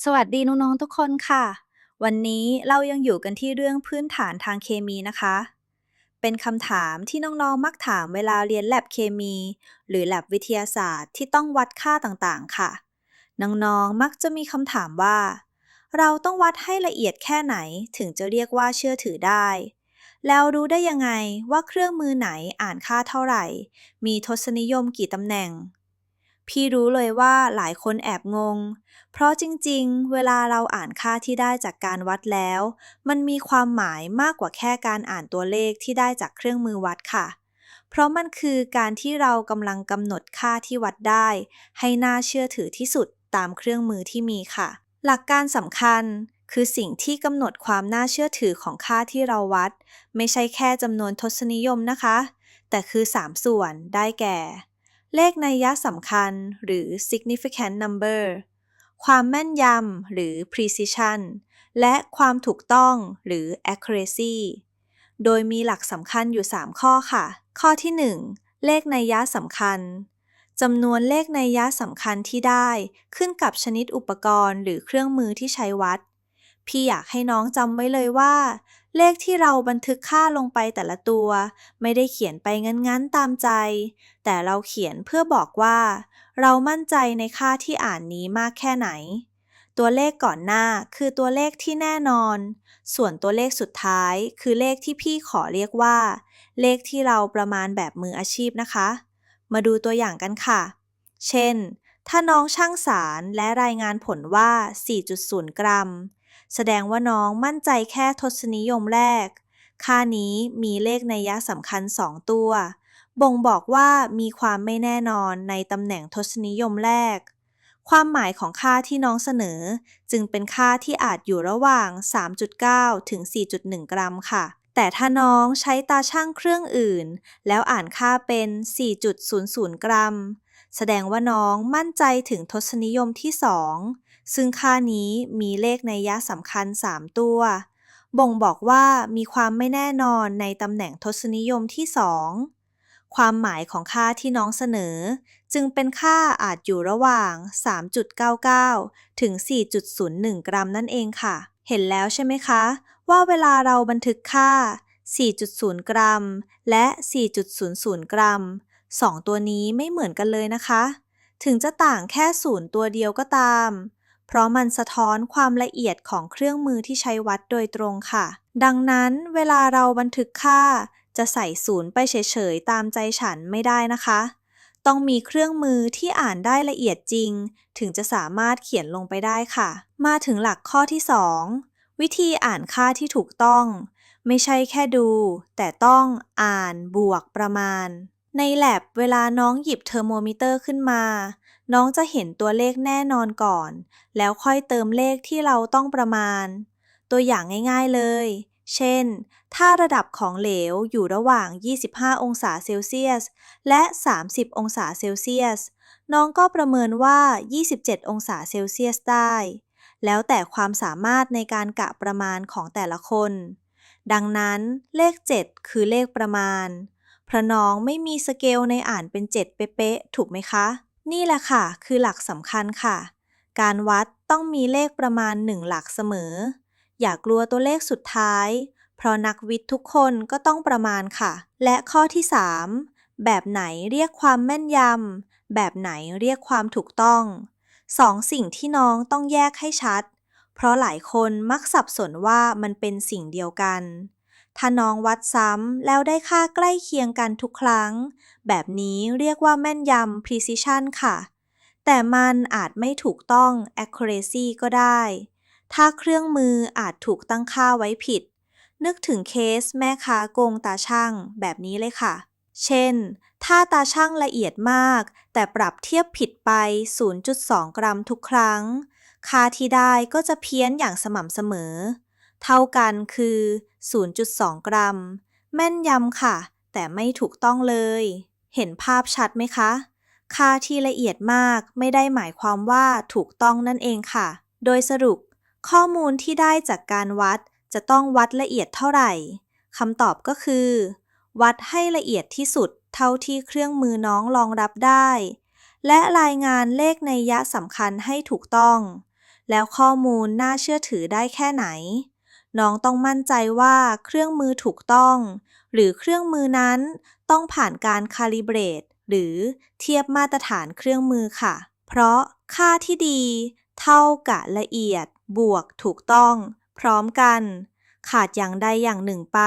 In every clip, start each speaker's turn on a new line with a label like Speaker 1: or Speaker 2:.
Speaker 1: สวัสดีน้องๆทุกคนค่ะ วันนี้เรายังอยู่กันที่เรื่องพื้นฐานทางเคมีนะคะ เป็นคำถามที่น้องๆมักถามเวลาเรียนแลบเคมี หรือแลบวิทยาศาสตร์ที่ต้องวัดค่าต่างๆ ค่ะ น้องๆมักจะมีคำถามว่า เราต้องวัดให้ละเอียดแค่ไหนถึงจะเรียกว่าเชื่อถือได้ แล้วรู้ได้ยังไงว่าเครื่องมือไหนอ่านค่าเท่าไหร่ มีทศนิยมกี่ตำแหน่ง พี่รู้เลยว่าหลายคนแอบงง เพราะจริงๆ เวลาเราอ่านค่าที่ได้จากการวัดแล้ว มันมีความหมายมากกว่าแค่การอ่านตัวเลขที่ได้จากเครื่องมือวัดค่ะ เพราะมันคือการที่เรากำลังกำหนดค่าที่วัดได้ ให้น่าเชื่อถือที่สุดตามเครื่องมือที่มีค่ะ หลักการสำคัญคือสิ่งที่กำหนดความน่าเชื่อถือของค่าที่เราวัด ไม่ใช่แค่จำนวนทศนิยมนะคะ แต่คือ 3 ส่วนได้แก่ เลขนัยยะสำคัญหรือ significant number ความแม่นยำหรือ precision และความถูกต้องหรือ accuracy โดยมีหลักสำคัญอยู่ 3 ข้อค่ะ ข้อที่ 1 เลขนัยยะสำคัญจำนวนเลขนัยยะสำคัญที่ได้ ขึ้นกับชนิดอุปกรณ์หรือเครื่องมือที่ใช้วัด พี่อยากให้น้องจำไว้เลยว่า เลขที่เราบันทึกค่าลงไปแต่ละตัว ไม่ได้เขียนไปงั้นๆตามใจ แต่เราเขียนเพื่อบอกว่า เรามั่นใจในค่าที่อ่านนี้มากแค่ไหน ตัวเลขก่อนหน้าคือตัวเลขที่แน่นอน ส่วนตัวเลขสุดท้ายคือเลขที่พี่ขอเรียกว่า เลขที่เราประมาณแบบมืออาชีพนะคะ มาดูตัวอย่างกันค่ะ เช่น ถ้าน้องช่างสารและรายงานผลว่า 4.0 กรัม แสดงว่าน้องมั่นใจแค่ทศนิยมแรก ค่านี้มีเลขในยยะสำคัญ 2 ตัว บ่งบอกว่ามีความไม่แน่นอนในตำแหน่งทศนิยมแรก ความหมายของค่าที่น้องเสนอ จึงเป็นค่าที่อาจอยู่ระหว่าง 3.9 ถึง 4.1 กรัมค่ะแต่ถ้าน้องใช้ตาช่างเครื่องอื่น แล้วอ่านค่าเป็น 4.00 กรัม แสดงว่าน้องมั่นใจถึงทศนิยมที่2 ซึ่งค่านี้มีเลขในยะสำคัญ 3 ตัว บ่งบอกว่ามีความไม่แน่นอนในตำแหน่งทศนิยมที่ 2 ความหมายของค่าที่น้องเสนอ จึงเป็นค่าอาจอยู่ระหว่าง 3.99 ถึง 4.01 กรัมนั่นเองค่ะ เห็นแล้วใช่ไหมคะ ว่าเวลาเราบันทึกค่า 4.0 กรัม และ 4.00 กรัมสองตัวนี้ไม่เหมือนกันเลยนะคะ ถึงจะต่างแค่ศูนย์ตัวเดียวก็ตาม เพราะมันสะท้อนความละเอียดของเครื่องมือที่ใช้วัดโดยตรงค่ะ ดังนั้นเวลาเราบันทึกค่า จะใส่ศูนย์ไปเฉยๆ ตามใจฉันไม่ได้นะคะ ต้องมีเครื่องมือที่อ่านได้ละเอียดจริง ถึงจะสามารถเขียนลงไปได้ค่ะ มาถึงหลักข้อที่ 2 วิธีอ่านค่าที่ถูกต้อง ไม่ใช่แค่ดู แต่ต้องอ่านบวกประมาณ ในแลบเวลาน้องหยิบเทอร์โมมิเตอร์ขึ้นมา น้องจะเห็นตัวเลขแน่นอนก่อน แล้วค่อยเติมเลขที่เราต้องประมาณ ตัวอย่างง่ายๆเลย เช่น ถ้าระดับของเหลวอยู่ระหว่าง 25 องศาเซลเซียส และ 30 องศาเซลเซียส น้องก็ประเมินว่า 27 องศาเซลเซียสได้ แล้วแต่ความสามารถในการกะประมาณของแต่ละคน ดังนั้นเลข 7 คือเลขประมาณเพราะน้องไม่มีสเกลในอ่านเป็น 7 เป๊ะๆถูกไหมคะ นี่แหละค่ะ คือหลักสำคัญค่ะ การวัดต้องมีเลขประมาณ1หลักเสมอ อย่ากลัวตัวเลขสุดท้าย เพราะนักวิทย์ทุกคนก็ต้องประมาณค่ะ และข้อที่ 3 แบบไหนเรียกความแม่นยำ แบบไหนเรียกความถูกต้องสองสิ่งที่น้องต้องแยกให้ชัด เพราะหลายคนมักสับสนว่ามันเป็นสิ่งเดียวกัน ถ้าน้องวัดซ้ำแล้วได้ค่าใกล้เคียงกันทุกครั้ง แบบนี้เรียกว่าแม่นยำ precision ค่ะ แต่มันอาจไม่ถูกต้อง accuracy ก็ได้ ถ้าเครื่องมืออาจถูกตั้งค่าไว้ผิด นึกถึงเคสแม่ค้าโกงตาช่างแบบนี้เลยค่ะ เช่น ถ้าตาช่างละเอียดมาก แต่ปรับเทียบผิดไป 0.2 กรัมทุกครั้ง ค่าที่ได้ก็จะเพี้ยนอย่างสม่ำเสมอ เท่ากันคือ 0.2 กรัม แม่นยำค่ะ แต่ไม่ถูกต้องเลย เห็นภาพชัดไหมคะ ค่าที่ละเอียดมากไม่ได้หมายความว่าถูกต้องนั่นเองค่ะ โดยสรุป ข้อมูลที่ได้จากการวัดจะต้องวัดละเอียดเท่าไหร่คำตอบก็คือ วัดให้ละเอียดที่สุดเท่าที่เครื่องมือน้องรองรับได้ และรายงานเลขในยะสำคัญให้ถูกต้อง แล้วข้อมูลน่าเชื่อถือได้แค่ไหน น้องต้องมั่นใจว่าเครื่องมือถูกต้อง หรือเครื่องมือนั้นต้องผ่านการคาลิเบรตหรือเทียบมาตรฐานเครื่องมือค่ะ เพราะค่าที่ดี เท่ากับละเอียด บวกถูกต้อง พร้อมกัน ขาดอย่างใดอย่างหนึ่งไป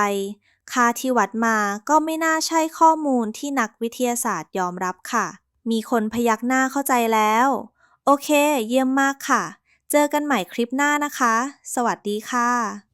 Speaker 1: ค่าที่วัดมาก็ไม่น่าใช่ข้อมูลที่นักวิทยาศาสตร์ยอมรับค่ะ มีคนพยักหน้าเข้าใจแล้ว โอเค เยี่ยมมากค่ะ เจอกันใหม่คลิปหน้านะคะ สวัสดีค่ะ